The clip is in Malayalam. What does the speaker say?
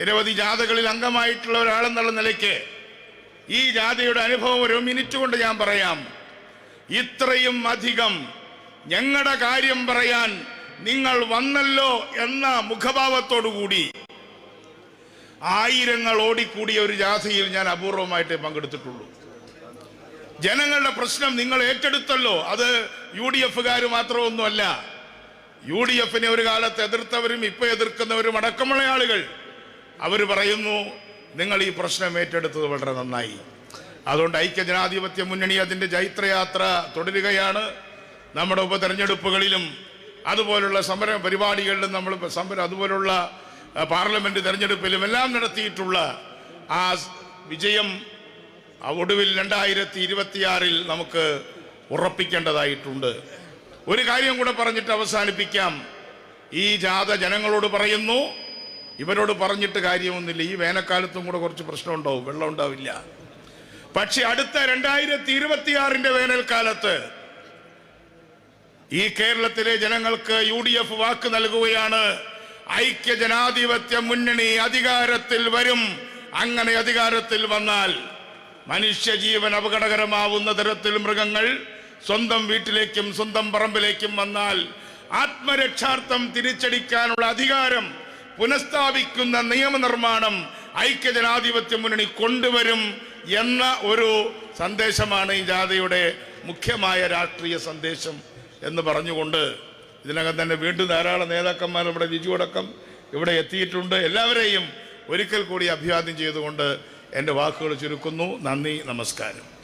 നിരവധി ജാഥകളിൽ അംഗമായിട്ടുള്ള ഒരാളെന്നുള്ള നിലയ്ക്ക് ഈ ജാഥയുടെ അനുഭവം ഒരു മിനിറ്റ് കൊണ്ട് ഞാൻ പറയാം. ഇത്രയും അധികം ഞങ്ങളുടെ കാര്യം പറയാൻ നിങ്ങൾ വന്നല്ലോ എന്ന മുഖഭാവത്തോടുകൂടി ആയിരങ്ങൾ ഓടിക്കൂടിയ ഒരു ജാഥയിൽ ഞാൻ അപൂർവമായിട്ട് പങ്കെടുത്തിട്ടുള്ളൂ. ജനങ്ങളുടെ പ്രശ്നം നിങ്ങൾ ഏറ്റെടുത്തല്ലോ. അത് യു ഡി എഫുകാർ മാത്രമൊന്നുമല്ല. യു ഡി എഫിനെ ഒരു കാലത്ത് എതിർത്തവരും ഇപ്പൊ എതിർക്കുന്നവരും അടക്കമുള്ള ആളുകൾ അവർ പറയുന്നു നിങ്ങൾ ഈ പ്രശ്നം ഏറ്റെടുത്തത് വളരെ നന്നായി. അതുകൊണ്ട് ഐക്യജനാധിപത്യ മുന്നണി അതിന്റെ ജൈത്രയാത്ര തുടരുകയാണ്. നമ്മുടെ ഉപതെരഞ്ഞെടുപ്പുകളിലും അതുപോലുള്ള സമര പരിപാടികളിലും നമ്മൾ സമരം അതുപോലുള്ള പാർലമെന്റ് തെരഞ്ഞെടുപ്പിലും എല്ലാം നടത്തിയിട്ടുള്ള ആ വിജയം ഒടുവിൽ രണ്ടായിരത്തി ഇരുപത്തിയാറിൽ നമുക്ക് ഉറപ്പിക്കേണ്ടതായിട്ടുണ്ട്. ഒരു കാര്യം കൂടെ പറഞ്ഞിട്ട് അവസാനിപ്പിക്കാം. ഈ ജാഥ ജനങ്ങളോട് പറയുന്നു ഇവരോട് പറഞ്ഞിട്ട് കാര്യമൊന്നുമില്ല. ഈ വേനൽക്കാലത്തും കൂടെ കുറച്ച് പ്രശ്നം ഉണ്ടാവും വെള്ളം ഉണ്ടാവില്ല. പക്ഷെ അടുത്ത രണ്ടായിരത്തി ഇരുപത്തിയാറിന്റെ വേനൽക്കാലത്ത് ഈ കേരളത്തിലെ ജനങ്ങൾക്ക് യു ഡി എഫ് വാക്ക് നൽകുകയാണ്. ഐക്യ ജനാധിപത്യ മുന്നണി അധികാരത്തിൽ വരും. അങ്ങനെ അധികാരത്തിൽ വന്നാൽ മനുഷ്യജീവൻ അപകടകരമാവുന്ന തരത്തിൽ മൃഗങ്ങൾ സ്വന്തം വീട്ടിലേക്കും സ്വന്തം പറമ്പിലേക്കും വന്നാൽ ആത്മരക്ഷാർത്ഥം തിരിച്ചടിക്കാനുള്ള അധികാരം പുനഃസ്ഥാപിക്കുന്ന നിയമനിർമ്മാണം ഐക്യജനാധിപത്യ മുന്നണി കൊണ്ടുവരും എന്ന ഒരു സന്ദേശമാണ് ഈ ജാഥയുടെ മുഖ്യമായ രാഷ്ട്രീയ സന്ദേശം എന്ന് പറഞ്ഞുകൊണ്ട് ഇതിനകം തന്നെ വീണ്ടും ധാരാളം നേതാക്കന്മാർ ഇവിടെ ലിജു അടക്കം ഇവിടെ എത്തിയിട്ടുണ്ട്. എല്ലാവരെയും ഒരിക്കൽ കൂടി അഭിവാദ്യം ചെയ്തുകൊണ്ട് എന്റെ വാക്കുകൾ ചുരുക്കുന്നു. നന്ദി നമസ്കാരം.